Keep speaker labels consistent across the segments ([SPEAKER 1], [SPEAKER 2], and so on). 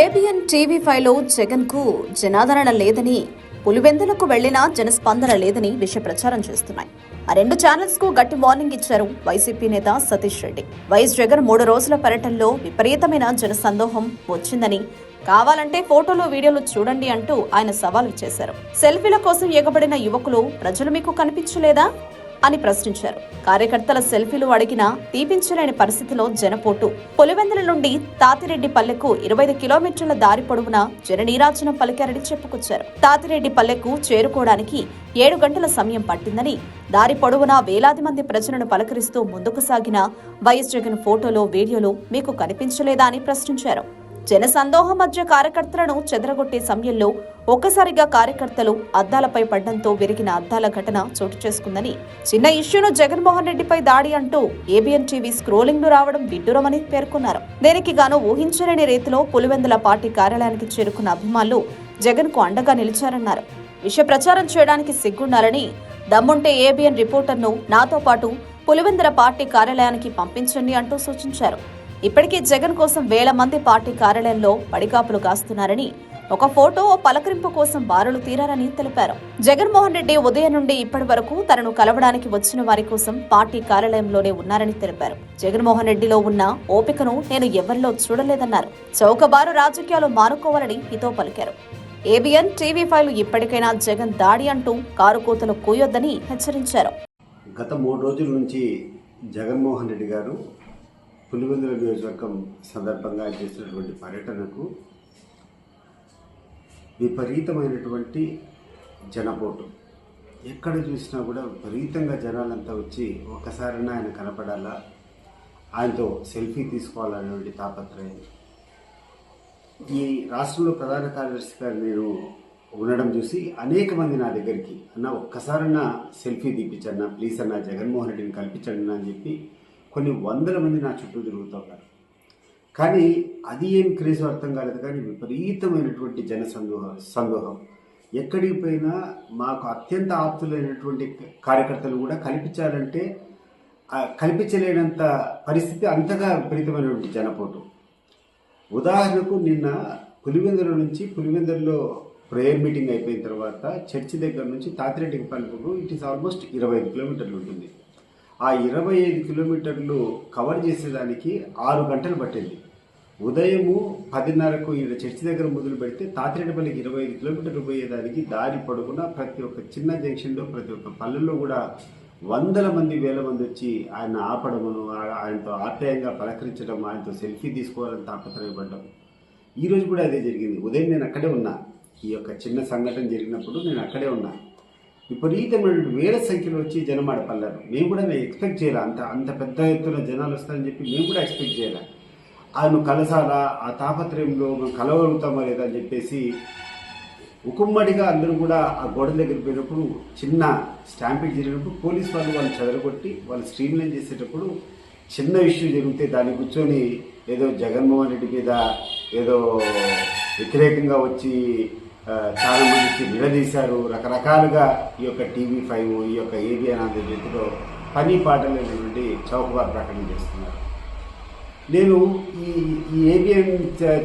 [SPEAKER 1] ABN TV ఫైవ్లో జగన్కు జగన్కు జనాదరణ లేదని పులివెందులకు వెళ్ళినా జనస్పందన లేదని విష ప్రచారం చేస్తున్నాయి. ఆ రెండు ఛానల్స్కు గట్టి వార్నింగ్ ఇచ్చారు వైసీపీ నేత సతీష్ రెడ్డి. వైఎస్ జగన్ మూడు రోజుల పర్యటనలో విపరీతమైన జన సందోహం వచ్చిందని కావాలంటే ఫోటోలు వీడియోలు చూడండి అంటూ ఆయన సవాల్ చేశారు. సెల్ఫీల కోసం ఎగబడిన యువకులు ప్రజలు మీకు కనిపించలేదా? అని ప్రశ్నించారు. కార్యకర్తల సెల్ఫీలు అడిగినా తీపించలేని పరిస్థితిలో జనపోటు. పులివెందుల నుండి తాతిరెడ్డి పల్లెకు ఇరవై ఐదు కిలోమీటర్ల దారి పొడవునా జననీరాజనం పలికారని చెప్పుకొచ్చారు. తాతిరెడ్డి పల్లెకు చేరుకోవడానికి ఏడు గంటల సమయం పట్టిందని దారి పొడవునా వేలాది మంది ప్రజలను పలకరిస్తూ ముందుకు సాగిన వైఎస్ జగన్ ఫోటోలో వీడియోలో మీకు కనిపించలేదా అని ప్రశ్నించారు. జన సందోహం మధ్య కార్యకర్తలను చెదరగొట్టే సమయంలో ఒక్కసారిగా కార్యకర్తలు అద్దాలపై పడ్డంతో విరిగిన అద్దాల ఘటన చోటు చేసుకుందని. చిన్న ఇష్యూను జగన్మోహన్ రెడ్డిపై దాడి అంటూ ఏబిఎన్ టీవీ స్క్రోలింగ్ను రావడం విడ్డూరమని పేర్కొన్నారు. దీనికి గాను ఊహించలేని రీతిలో పులివెందుల పార్టీ కార్యాలయానికి చేరుకున్న అభిమానులు జగన్కు అండగా నిలిచారన్నారు. విష ప్రచారం చేయడానికి సిగ్గున్నారని దమ్ముంటే ఏబిఎన్ రిపోర్టర్ను నాతో పాటు పులివెందుల పార్టీ కార్యాలయానికి పంపించండి అంటూ సూచించారు. ఇప్పటికే జగన్ కోసం వేల మంది పార్టీ కార్యాలయంలో పడికాపులు కాస్తున్నారని ఒక ఫోటో పలకరింపు కోసం బారులు తీరారని తెలిపారు. జగన్మోహన్ రెడ్డి ఉదయం నుండి ఇప్పటి వరకు తనను కలవడానికి వచ్చిన వారి కోసం పార్టీ కార్యాలయంలోనే ఉన్నారని తెలిపారు. జగన్మోహన్ రెడ్డిలో ఉన్న ఓపికను నేను ఎవరిలో చూడలేదన్నారు. చౌకబారు రాజకీయాలు మానుకోవాలని హితో పలికారు. ఏబిఎన్ టీవీ ఫైవ్ ఇప్పటికైనా జగన్ దాడి అంటూ కారు కూతలు కూయొద్దని హెచ్చరించారు.
[SPEAKER 2] గత మూడు రోజుల నుంచి జగన్మోహన్ రెడ్డి గారు పులివెందుల నియోజకవర్గం సందర్భంగా చేసినటువంటి పర్యటనకు విపరీతమైనటువంటి జనపోటు. ఎక్కడ చూసినా కూడా విపరీతంగా జనాలంతా వచ్చి ఒక్కసారైనా ఆయన కనపడాలా? ఆయనతో సెల్ఫీ తీసుకోవాలనేటువంటి తాపత్రయం. ఈ రాష్ట్రంలో ప్రధాన కార్యదర్శిగా నేను ఉండడం చూసి అనేక మంది నా దగ్గరికి అన్న ఒక్కసారన్నా సెల్ఫీ తీపించన్నా ప్లీజ్ అన్న జగన్మోహన్ రెడ్డిని కల్పించండి అని చెప్పి కొన్ని వందల మంది నా చుట్టూ తిరుగుతూ ఉన్నారు. కానీ అది ఏం క్రేజ్ అర్థం కాలేదు. కానీ విపరీతమైనటువంటి జన సందోహ. సందోహం ఎక్కడికి పోయినా మాకు అత్యంత ఆప్తులైనటువంటి కార్యకర్తలు కూడా కల్పించాలంటే కల్పించలేనంత పరిస్థితి అంతగా విపరీతమైనటువంటి జనపోటు. ఉదాహరణకు నిన్న పులివెందుల నుంచి పులివెందుల్లో ప్రేయర్ మీటింగ్ అయిపోయిన తర్వాత చర్చి దగ్గర నుంచి తాతిరెడ్డికి పలుపుకు ఇట్ ఈస్ ఆల్మోస్ట్ ఇరవై ఐదు కిలోమీటర్లు ఉంటుంది. ఆ ఇరవై ఐదు కిలోమీటర్లు కవర్ చేసేదానికి ఆరు గంటలు పట్టింది. ఉదయము పదిన్నరకు ఈయన చర్చి దగ్గర మొదలు పెడితే తాతిరెడ్డిపల్లికి ఇరవై ఐదు కిలోమీటర్లు పోయేదానికి దారి పడుకున్న ప్రతి ఒక్క చిన్న జంక్షన్లో ప్రతి ఒక్క పల్లెల్లో కూడా వందల మంది వేల మంది వచ్చి ఆయన ఆపడమును ఆయనతో ఆప్యాయంగా పలకరించడం ఆయనతో సెల్ఫీ తీసుకోవాలని తాపత్రయపడ్డం. ఈరోజు కూడా అదే జరిగింది. ఉదయం నేను అక్కడే ఉన్నా. ఈ యొక్క చిన్న సంఘటన జరిగినప్పుడు నేను అక్కడే ఉన్నా. విపరీతమైన వేల సంఖ్యలో వచ్చి జనం ఆడ పల్లారు మేము కూడా ఎక్స్పెక్ట్ చేయాలి. అంత అంత పెద్ద ఎత్తున జనాలు వస్తారని చెప్పి మేము కూడా ఎక్స్పెక్ట్ చేయాలి. ఆయన కలసాలా ఆ తాపత్రయంలో మనం కలవగలుగుతామా లేదా అని చెప్పేసి ఉకుమ్మడిగా అందరూ కూడా ఆ గోడ దగ్గర పోయినప్పుడు చిన్న స్టాంపింగ్ జరిగినప్పుడు పోలీస్ వాళ్ళు వాళ్ళు చెదరగొట్టి వాళ్ళు స్ట్రీమ్లైన్ చేసేటప్పుడు చిన్న ఇష్యూ జరిగితే దాన్ని కూర్చొని ఏదో జగన్మోహన్ రెడ్డి మీద ఏదో వ్యతిరేకంగా వచ్చి చాలా మంది వచ్చి నిలదీశారు. రకరకాలుగా ఈ యొక్క టీవీ ఫైవ్ ఈ యొక్క ఏబిఎన్ ఆంధ్రజ్యోతిలో పని పాటలైనటువంటి చౌకబార్ ప్రకటన చేస్తున్నారు. నేను ఈ ఈ ఏబిఎన్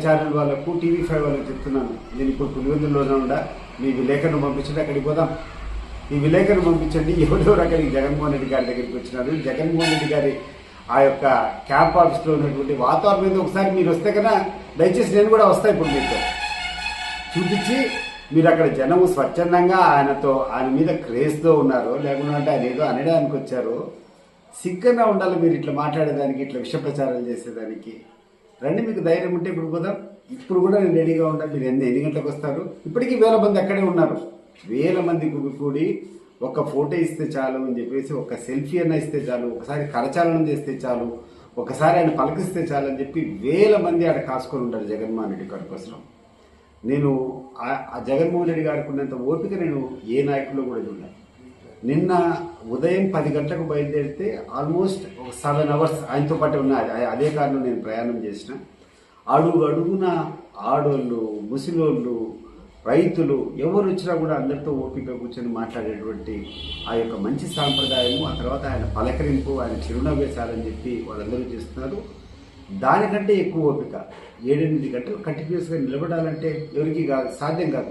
[SPEAKER 2] ఛానల్ వాళ్ళకు టీవీ ఫైవ్ వాళ్ళకి చెప్తున్నాను. నేను ఇప్పుడు పులివెందులోనే ఉండా. మీ విలేకరును పంపించండి అక్కడికి పోదాం. ఈ విలేకరును పంపించండి. ఎవరెవరు అక్కడికి జగన్మోహన్ రెడ్డి గారి దగ్గరికి వచ్చినారు. జగన్మోహన్ రెడ్డి గారి ఆ యొక్క క్యాంప్ ఆఫీస్లో ఉన్నటువంటి వాతావరణం మీద ఒకసారి మీరు వస్తే కదా దయచేసి నేను కూడా వస్తాను ఇప్పుడు మీతో. చూపించి మీరు అక్కడ జనం స్వచ్ఛందంగా ఆయనతో ఆయన మీద క్రేజ్తో ఉన్నారు. లేకుంటే అంటే ఆయన ఏదో అనడానికి వచ్చారు. సిగ్గంగా ఉండాలి మీరు ఇట్లా మాట్లాడేదానికి ఇట్లా విష ప్రచారాలు చేసేదానికి. రండి మీకు ధైర్యం ఉంటే ఇప్పుడు పోదాం. ఇప్పుడు కూడా నేను రెడీగా ఉంటాను మీరు ఎన్ని ఎన్ని గంటలకు వస్తారు? ఇప్పటికీ వేల మంది అక్కడే ఉన్నారు. వేల మంది గుడి కూడి ఒక ఫోటో ఇస్తే చాలు అని చెప్పేసి ఒక సెల్ఫీ అన్న ఇస్తే చాలు ఒకసారి కరచాలనం చేస్తే చాలు ఒకసారి ఆయన పలకిస్తే చాలు అని చెప్పి వేల మంది ఆడ కాసుకొని ఉంటారు జగన్మోహన్ రెడ్డి గారి కోసం. నేను ఆ- జగన్మోహన్ రెడ్డి గారికి ఉన్నంత ఓపిక నేను ఏ నాయకుల్లో కూడా చూడాలి నిన్న ఉదయం పది గంటలకు బయలుదేరితే ఆల్మోస్ట్ ఒక సెవెన్ అవర్స్ ఆయనతో పాటు ఉన్న అదే- అదే కారణం నేను ప్రయాణం చేసిన. అడుగు అడుగున ఆడోళ్ళు ముసిలోళ్ళు రైతులు ఎవరు వచ్చినా కూడా అందరితో ఓపిక కూర్చొని మాట్లాడేటువంటి ఆ యొక్క మంచి సాంప్రదాయము ఆ తర్వాత ఆయన పలకరింపు ఆయన చిరునవ్వేశారని చెప్పి వాళ్ళందరూ చేస్తున్నారు. దానికంటే ఎక్కువ ఓపిక. ఏడెనిమిది గంటలు కంటిన్యూస్గా నిలబడాలంటే ఎవరికి కాదు సాధ్యం కాదు.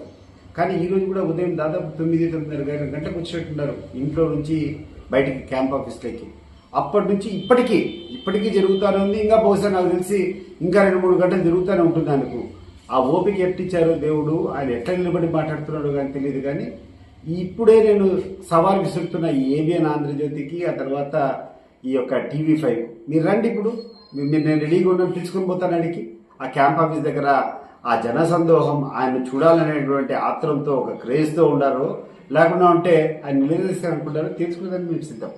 [SPEAKER 2] కానీ ఈరోజు కూడా ఉదయం దాదాపు తొమ్మిది తొమ్మిదిన్నర గంట- గంటకు వచ్చినట్టున్నారు ఇంట్లో నుంచి బయటికి క్యాంప్ ఆఫీస్లోకి. అప్పటి నుంచి ఇప్పటికీ ఇప్పటికీ జరుగుతూనే ఉంది. ఇంకా బహుశా నాకు తెలిసి ఇంకా రెండు మూడు గంటలు జరుగుతూనే ఉంటుంది ఆయనకు ఆ ఓపిక ఎట్టిచ్చారో దేవుడు ఆయన ఎట్లా నిలబడి మాట్లాడుతున్నాడో కానీ తెలియదు కానీ ఇప్పుడే నేను సవాల్ విసురుతున్న ఈ ఏబిఎన్ ఆంధ్రజ్యోతికి ఆ తర్వాత ఈ యొక్క టీవీ ఫైవ్ మీరు రండి ఇప్పుడు. మీరు నేను రెడీగా ఉన్నాను పిలుచుకొని పోతాను అడిగి ఆ క్యాంప్ ఆఫీస్ దగ్గర ఆ జన సందోహం ఆయన చూడాలనేటువంటి ఆత్రంతో ఒక క్రేజ్తో ఉండారు లేకుండా ఉంటే ఆయన నిలదీస్తారనుకుంటారు తీర్చుకోవడానికి మేము సిద్ధం.